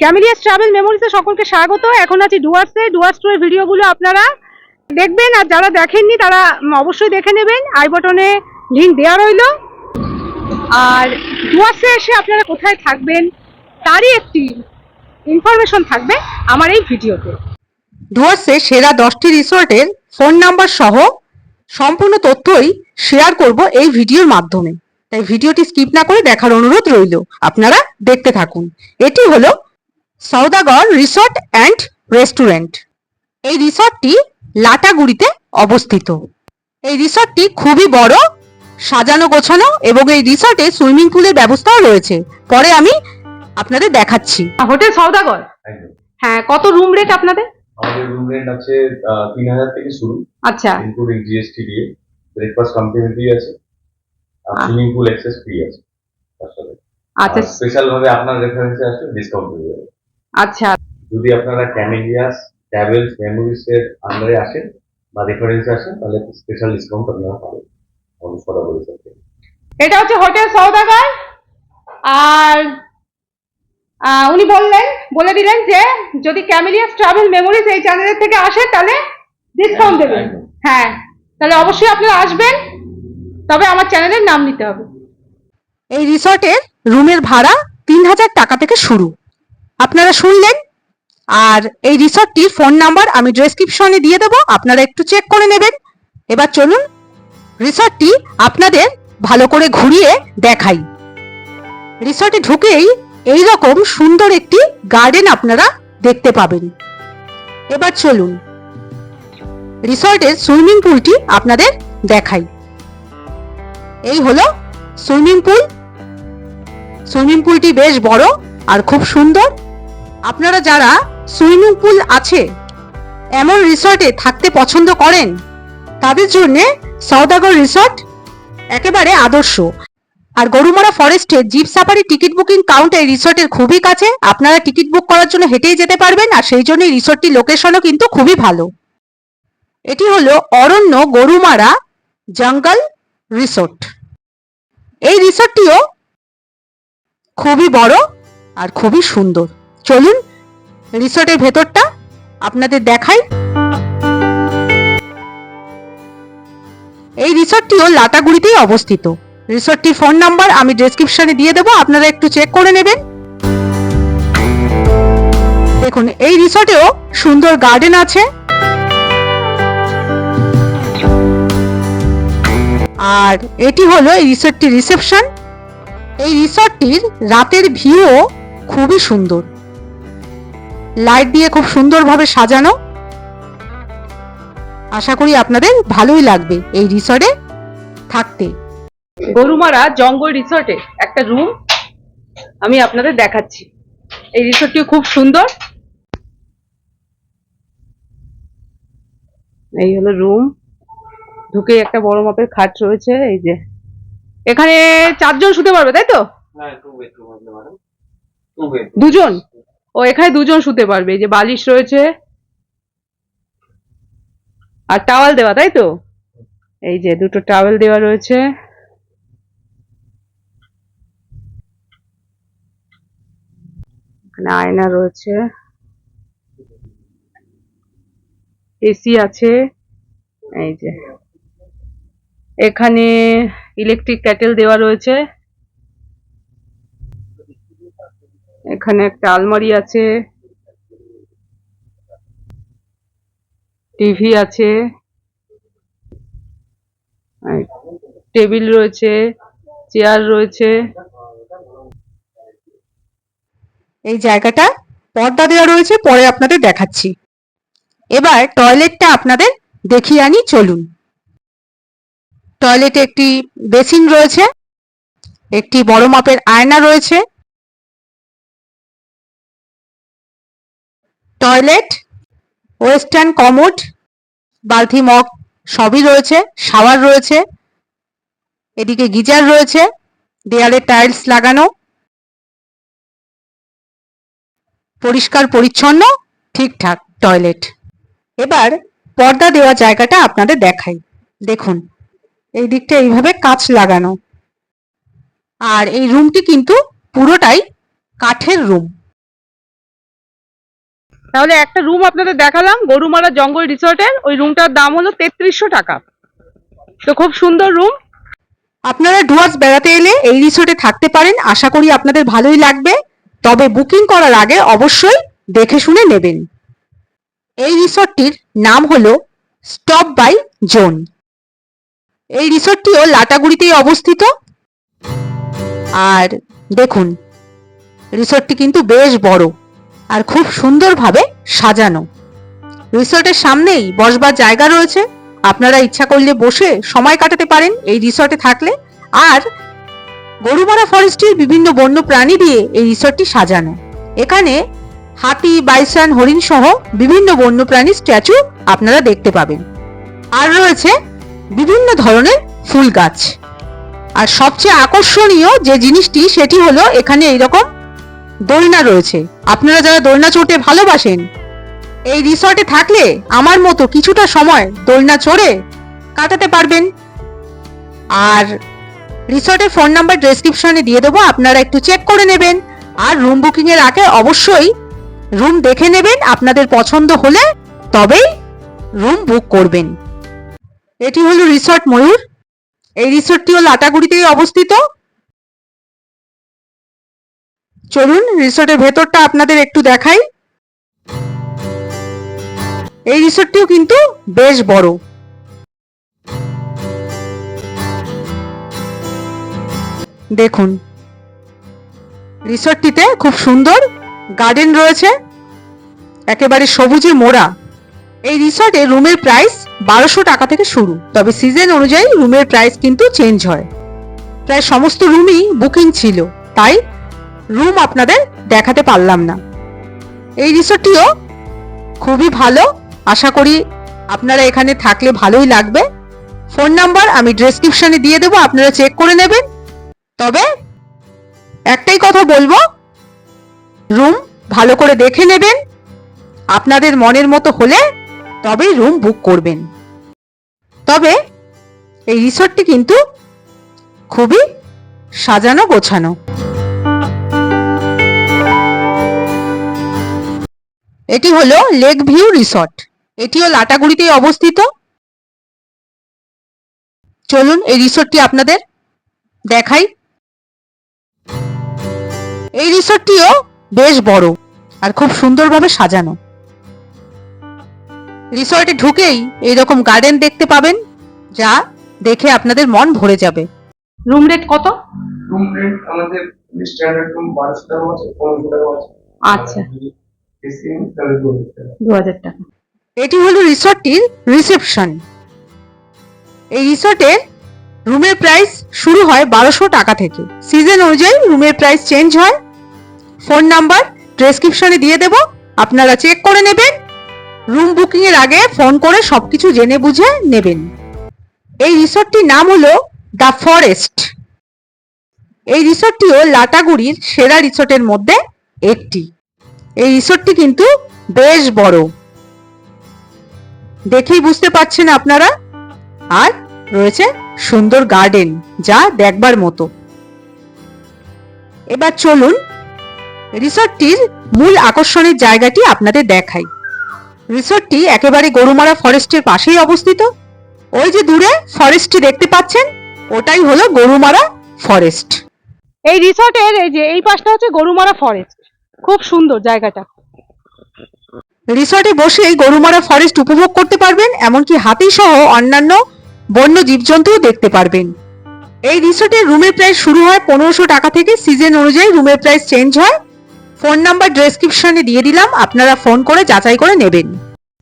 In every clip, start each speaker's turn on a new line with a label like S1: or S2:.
S1: ক্যামিলিয়াস travel মেমোরিজে সকলকে স্বাগত। এখন আছি ডুয়ার্সে। ডুয়ার্স ট্যুরের ভিডিওগুলো আপনারা দেখবেন আর যারা দেখেননি, তারা অবশ্যই দেখে নেবেন। আই বটনে লিঙ্ক দেওয়া রইল। আর ডুয়ার্সে এসে আপনারা কোথায় থাকবেন, তারই একটি ইনফরমেশন থাকবে আমার এই ভিডিওতে।
S2: ডুয়ার্সে সেরা দশটি রিসোর্টের ফোন নাম্বার সহ সম্পূর্ণ তথ্যই শেয়ার করব এই ভিডিওর মাধ্যমে। তাই ভিডিওটি স্কিপ না করে দেখার অনুরোধ রইল। আপনারা দেখতে থাকুন। এটি হলো সৌদাগর রিসোর্ট অ্যান্ড রেস্টুরেন্ট। এই রিসর্টটি লাটাগুড়িতে অবস্থিত। এই রিসর্টটি খুবই বড় সাজানো গোছানো এবং এই রিসর্টে সুইমিং পুলের ব্যবস্থাও রয়েছে। পরে আমি আপনাদের দেখাচ্ছি।
S1: হোটেল সৌদাগর
S3: একদম।
S1: হ্যাঁ কত রুম রেট আপনাদের?
S3: আমাদের রুম রেন্ট আছে তিন হাজার থেকে শুরু।
S1: আচ্ছা।
S3: ইনক্লুডিং জিএসটি দিয়ে। ব্রেকফাস্ট কমপ্লিমেন্টারি আছে। আর। সুইমিং পুল অ্যাক্সেস ফ্রি আছে।
S1: আচ্ছা।
S3: স্পেশাল ভাবে আপনার রেফারেন্সে আসলে ডিসকাউন্ট হয়ে যাবে।
S1: আচ্ছা।
S3: যদি আপনারা ক্যামেলিয়াস ট্রাভেলস মেমোরিজ এর আন্ডারে আসেন বা রেফারেন্সে আসেন তাহলে স্পেশাল ডিসকাউন্ট আপনারা পাবেন। সরাসরি সাথে
S1: এটা হচ্ছে হোটেল সৌদাগর আর উনি বললেন বলে দিলেন যে যদি ক্যামিলিয়াস ট্রাভেল মেমোরিজ এই চ্যানেলের থেকে আসে তাহলে ডিসকাউন্ট দেবেন। হ্যাঁ তাহলে অবশ্যই আপনারা আসবেন। তবে আমার চ্যানেলের নাম নিতে হবে।
S2: এই রিসর্টের রুমের ভাড়া তিন হাজার টাকা থেকে শুরু। আপনারা শুনলেন। আর এই রিসর্টটির ফোন নাম্বার আমি ডেসক্রিপশনে দিয়ে দেবো, আপনারা একটু চেক করে নেবেন। এবার চলুন, রিসর্টটি আপনাদের ভালো করে ঘুরিয়ে দেখাই। রিসর্টে ঢুকেই এই রকম সুন্দর একটি গার্ডেন আপনারা দেখতে পাবেন। এবার চলুন, রিসর্টের সুইমিং পুলটি আপনাদের দেখাই। এই হলো সুইমিং পুল সুইমিং পুলটি বেশ বড় আর খুব সুন্দর। আপনারা যারা সুইমিং পুল আছে, এমন রিসর্টে থাকতে পছন্দ করেন, তাদের জন্য সৌদাগর রিসর্ট একেবারে আদর্শ। আর Gorumara ফরেস্টে jeep safari ticket booking counter রিসর্টের খুবই কাছে, আপনারা টিকিট বুক করার জন্য হেঁটেই যেতে পারবেন, আর সেই জন্য রিসর্টটির লোকেশনও কিন্তু খুবই ভালো। এটি হলো অরণ্য গরুমারা জঙ্গল রিসোর্ট। এই রিসোর্টটিও খুবই বড় আর খুবই সুন্দর। চলুন, রিসোর্টের ভেতরটা আপনাদের দেখাই। এই রিসোর্টটিও লাটাগুড়িতেই অবস্থিত। রিসোর্টটির ফোন নাম্বার আমি ডেসক্রিপশনে দিয়ে দেবো, আপনারা একটু চেক করে নেবেন। দেখুন, এই রিসোর্টেও সুন্দর গার্ডেন আছে। আর এটি হলো এই রিসোর্টটির রিসেপশন। এই রিসর্টটির রাতের ভিউও খুবই সুন্দর। লাইট দিয়ে খুব সুন্দরভাবে সাজানো। আশা করি আপনাদের ভালোই লাগবে এই রিসর্টে থাকতে।
S1: গরুমারা জঙ্গল রিসোর্টে একটা রুম আমি আপনাদের দেখাচ্ছি। এই রিসোর্টটিও খুব সুন্দর। এই হলো রুম। ঢুকে একটা বড় মাপের খাট রয়েছে এই যে। এখানে চারজন শুতে পারবে তাই তো?
S3: হ্যাঁ
S1: দুজন? ও এখানে দুজন শুতে পারবে যে বালিশ রয়েছে আর টাওয়াল দেওয়া, তাই তো? এই যে দুটো টাওয়েল দেওয়া রয়েছে। এখানে আয়না রয়েছে। এসি আছে। এই যে। এখানে ইলেকট্রিক ক্যাটেল দেওয়া রয়েছে। এখানে একটা আলমারি আছে, টিভি আছে টেবিল রয়েছে, চেয়ার রয়েছে।
S2: এই জায়গাটা পর্দা দেওয়া রয়েছে, পরে আপনাদের দেখাচ্ছি। এবার টয়লেটটা আপনাদের দেখিয়ে আনি, চলুন। টয়লেটে একটি বেসিন রয়েছে, একটি বড় মাপের আয়না রয়েছে টয়লেট, ওয়েস্টার্ন কমোড বালতি মগ সবই রয়েছে, শাওয়ার রয়েছে, এদিকে গিজার রয়েছে, দেয়ালে টাইলস লাগানো, পরিষ্কার পরিচ্ছন্ন, ঠিকঠাক টয়লেট। এবার পর্দা দেওয়া জায়গাটা আপনাদের দেখাই। দেখুন, এই দিকটা এইভাবে কাঁচ লাগানো। আর এই রুমটি কিন্তু পুরোটাই কাঠের রুম।
S1: তাহলে একটা রুম আপনাদের দেখালাম, গরুমারা জঙ্গল রিসর্টের। ওই রুমটার দাম হলো তেত্রিশশো টাকা। তো খুব সুন্দর রুম
S2: আপনারা ডুয়ার্স বেড়াতে এলে এই রিসোর্টে থাকতে পারেন। আশা করি আপনাদের ভালোই লাগবে। তবে বুকিং করার আগে অবশ্যই দেখে শুনে নেবেন। এই রিসোর্টটির নাম হলো স্টপ বাই জোন। এই রিসোর্টটিও লাটাগুড়িতেই অবস্থিত। আর দেখুন, রিসোর্টটি কিন্তু বেশ বড়। আর খুব সুন্দরভাবে সাজানো। রিসোর্টের সামনেই বসবার জায়গা রয়েছে। আপনারা ইচ্ছা করলে বসে সময় কাটাতে পারেন এই রিসর্টে থাকলে। আর গরুমারা ফরেস্টের বিভিন্ন বন্য প্রাণী দিয়ে এই রিসর্টটি সাজানো। এখানে হাতি, বাইসান হরিণ সহ বিভিন্ন বন্যপ্রাণী স্ট্যাচু আপনারা দেখতে পাবেন। আর রয়েছে বিভিন্ন ধরনের ফুল গাছ। আর সবচেয়ে আকর্ষণীয় যে জিনিসটি, সেটি হলো এখানে এইরকম দোলনা রয়েছে। আপনারা যারা দোলনা চড়তে ভালোবাসেন, এই রিসর্টে থাকলে আমার মতো কিছুটা সময় দোলনা চড়ে কাটাতে পারবেন। আর রিসর্টের ফোন নাম্বার ডেসক্রিপশনে দিয়ে দেবো, আপনারা একটু চেক করে নেবেন। আর রুম বুকিং এর আগে অবশ্যই রুম দেখে নেবেন, আপনাদের পছন্দ হলে তবেই রুম বুক করবেন। এটি হলো রিসর্ট ময়ূর। এই রিসর্টটিও লাটাগুড়িতেই অবস্থিত। চলুন রিসোর্টের ভেতরটা আপনাদের একটু দেখাই। এই রিসোর্টটিও কিন্তু বেশ বড়। দেখুন, রিসোর্টটিতে খুব সুন্দর গার্ডেন রয়েছে, একেবারে সবুজে মোড়া। এই রিসর্টে রুমের প্রাইস বারোশো টাকা থেকে শুরু, তবে সিজন অনুযায়ী রুমের প্রাইস কিন্তু চেঞ্জ হয়। প্রায় সমস্ত রুমই বুকিং ছিল, তাই রুম আপনাদের দেখাতে পারলাম না। এই রিসোর্টটিও খুবই ভালো। আশা করি আপনারা এখানে থাকলে ভালোই লাগবে। ফোন নাম্বার আমি ডেসক্রিপশনে দিয়ে দেবো, আপনারা চেক করে নেবেন। তবে একটাই কথা বলব রুম ভালো করে দেখে নেবেন। আপনাদের মনের মতো হলে তবেই রুম বুক করবেন। তবে এই রিসোর্টটি কিন্তু খুবই সাজানো গোছানো। এটি হলো লেক ভিউ রিসর্ট এটিও লাটাগুড়িতে অবস্থিত। চলুন এই রিসর্টটি আপনাদের দেখাই। এই রিসর্টটিও বেশ বড় আর খুব সুন্দরভাবে সাজানো। রিসর্টে ঢুকেই এইরকম গার্ডেন দেখতে পাবেন যা দেখে আপনাদের মন ভরে যাবে।
S1: রুম রেট কত?
S4: রুম রেন্ট আমাদের স্ট্যান্ডার্ড রুম বারোশো টাকা আছে পনেরোশো টাকা আছে।
S1: আচ্ছা।
S4: দু হাজার টাকা।
S2: এটি হলো রিসর্টটির রিসেপশন। এই রিসর্টের রুমের প্রাইস শুরু হয় বারোশো টাকা থেকে। সিজন অনুযায়ী রুমের প্রাইস চেঞ্জ হয়। ফোন নাম্বার ডেসক্রিপশনে দিয়ে দেব। আপনারা চেক করে নেবেন। রুম বুকিং এর আগে ফোন করে সবকিছু জেনে বুঝে নেবেন। এই রিসর্টটির নাম হলো দ্য ফরেস্ট। এই রিসর্টটিও লাটাগুড়ির সেরা রিসর্টের মধ্যে একটি। এই রিসর্টটি কিন্তু বেশ বড়। দেখেই বুঝতে পারছেন আপনারা? আর রয়েছে সুন্দর গার্ডেন যা দেখবার মতো। এবার চলুন, রিসর্টটির মূল আকর্ষণের জায়গাটি আপনাদের দেখাই। রিসর্টটি একেবারে গরুমারা ফরেস্টের পাশেই অবস্থিত। ওই যে দূরে ফরেস্টটি দেখতে পাচ্ছেন, ওটাই হলো গরুমারা ফরেস্ট।
S1: এই রিসর্টের এই যে এই পাশটা হচ্ছে গরুমারা ফরেস্ট। খুব সুন্দর জায়গাটা।
S2: রিসর্টে বসেই গরুমারা ফরেস্ট উপভোগ করতে পারবেন, এমনকি হাতি সহ অন্যান্য বন্য জীবজন্তুও দেখতে পারবেন। এই রিসর্টের রুমের প্রাইস শুরু হয় পনেরোশো টাকা থেকে সিজন অনুযায়ী রুমের প্রাইস চেঞ্জ হয়। ফোন নাম্বার ডেসক্রিপশনে দিয়ে দিলাম, আপনারা ফোন করে যাচাই করে নেবেন।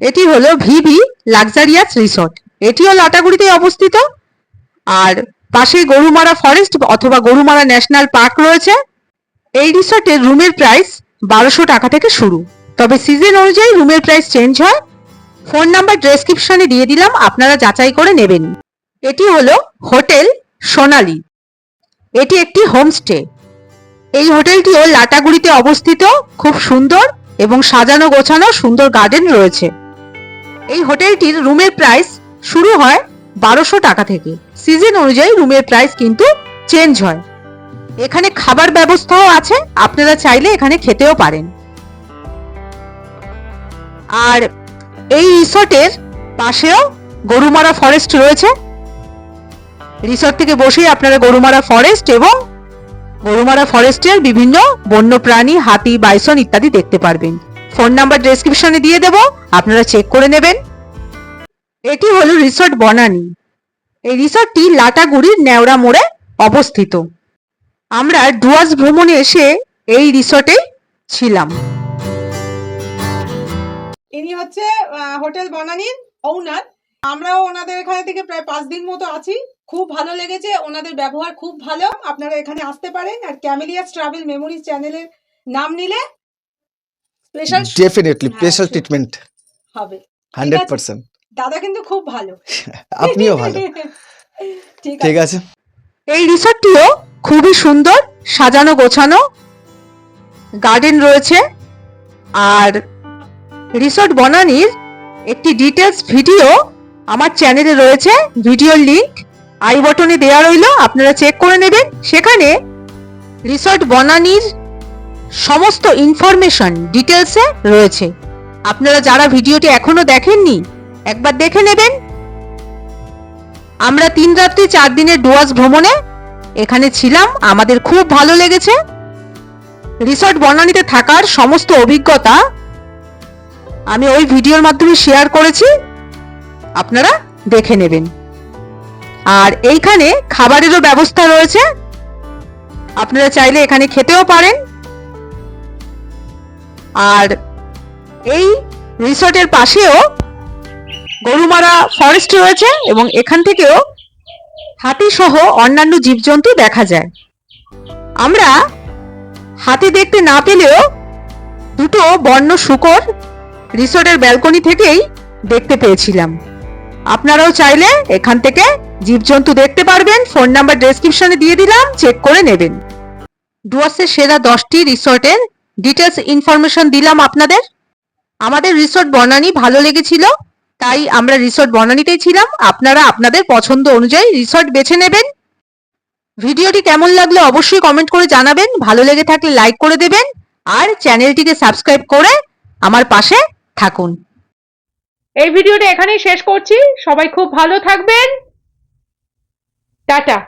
S2: এটি হলো ভিভি লাক্সারিয়াস রিসর্ট এটিও লাটাগুড়িতে অবস্থিত। আর পাশেই গরুমারা ফরেস্ট অথবা গরুমারা ন্যাশনাল পার্ক রয়েছে। এই রিসর্টের রুমের প্রাইস বারোশো টাকা থেকে শুরু। তবে সিজন অনুযায়ী রুমের প্রাইস চেঞ্জ হয়। ফোন নাম্বার ডেসক্রিপশনে দিয়ে দিলাম, আপনারা যাচাই করে নেবেন। এটি হলো হোটেল সোনালি। এটি একটি হোমস্টে এই হোটেলটিও লাটাগুড়িতে অবস্থিত, খুব সুন্দর এবং সাজানো গোছানো সুন্দর গার্ডেন রয়েছে। এই হোটেলটির রুমের প্রাইস শুরু হয় বারোশো টাকা থেকে। সিজন অনুযায়ী রুমের প্রাইস কিন্তু চেঞ্জ হয়। এখানে খাবার ব্যবস্থাও আছে, আপনারা চাইলে এখানে খেতেও পারেন। আর এই রিসর্টের পাশেও গরুমারা ফরেস্ট রয়েছে। রিসর্ট থেকে বসেই আপনারা গরুমারা ফরেস্ট এবং গরুমারা ফরেস্টের বিভিন্ন বন্যপ্রাণী, হাতি, বাইসন ইত্যাদি দেখতে পারবেন। ফোন নাম্বার ডেসক্রিপশনে দিয়ে দেব, আপনারা চেক করে নেবেন। এটি হলো রিসর্ট বনানী। এই রিসর্টটি লাটাগুড়ির নেওড়া মোড়ে অবস্থিত। আমরা ডুয়ার্স ভ্রমণে এসে এই রিসর্টে ছিলাম।
S1: ইনি হচ্ছে হোটেল বনানীর ওনার আমরাও ওনাদের এখানে থেকে প্রায় পাঁচ দিন মতো আছি। খুব ভালো লেগেছে ওনাদের ব্যবহার খুব ভালো। আপনারা এখানে আসতে পারেন আর ক্যামেলিয়াস ট্রাভেল মেমোরিজ চ্যানেলের নাম নিলে স্পেশাল
S5: ডেফিনেটলি স্পেশাল ট্রিটমেন্ট
S1: হবে।
S5: Hundred percent.
S1: দাদা কিন্তু খুব ভালো।
S5: আপনিও ভালো।
S1: ঠিক আছে।
S2: এই রিসর্টটিও খুবই সুন্দর, সাজানো গোছানো গার্ডেন রয়েছে। আর রিসর্ট বনানীর একটি ডিটেলস ভিডিও আমার চ্যানেলে রয়েছে ভিডিওর লিংক আই বটনে দেওয়া রইল, আপনারা চেক করে নেবেন। সেখানে রিসর্ট বনানীর সমস্ত ইনফরমেশন ডিটেলসে রয়েছে। আপনারা যারা ভিডিওটি এখনও দেখেননি, একবার দেখে নেবেন। আমরা তিন রাত্রি চার দিনের ডুয়ার্স ভ্রমণে এখানে ছিলাম, আমাদের খুব ভালো লেগেছে। রিসর্ট বনানীতে থাকার সমস্ত অভিজ্ঞতা আমি ওই ভিডিওর মাধ্যমে শেয়ার করেছি, আপনারা দেখে নেবেন। আর এইখানে খাবারেরও ব্যবস্থা রয়েছে, আপনারা চাইলে এখানে খেতেও পারেন। আর এই রিসর্টের পাশেও গরুমারা ফরেস্ট রয়েছে এবং এখান থেকেও হাতি সহ অন্যান্য জীবজন্তু দেখা যায়। আমরা হাতি দেখতে না পেলেও দুটো বন্য শুকর রিসোর্টের ব্যালকনি থেকেই দেখতে পেয়েছিলাম। আপনারাও চাইলে এখান থেকে জীবজন্তু দেখতে পারবেন। ফোন নাম্বার ডেসক্রিপশনে দিয়ে দিলাম, চেক করে নেবেন। ডুয়ার্সের সেরা দশটি রিসোর্টের ডিটেলস ইনফরমেশন দিলাম আপনাদের। আমাদের রিসোর্ট বনানি ভালো লেগেছিল। তাই আমরা রিসর্ট বনানীতেই ছিলাম। আপনারা আপনাদের পছন্দ অনুযায়ী রিসর্ট বেছে নেবেন। ভিডিওটি কেমন লাগল অবশ্যই কমেন্ট করে জানাবেন। ভালো লেগে থাকলে লাইক করে দেবেন। আর চ্যানেলটিকে সাবস্ক্রাইব করে আমার পাশে থাকুন।
S1: এই ভিডিওটা এখানেই শেষ করছি। সবাই খুব ভালো থাকবেন। টাটা।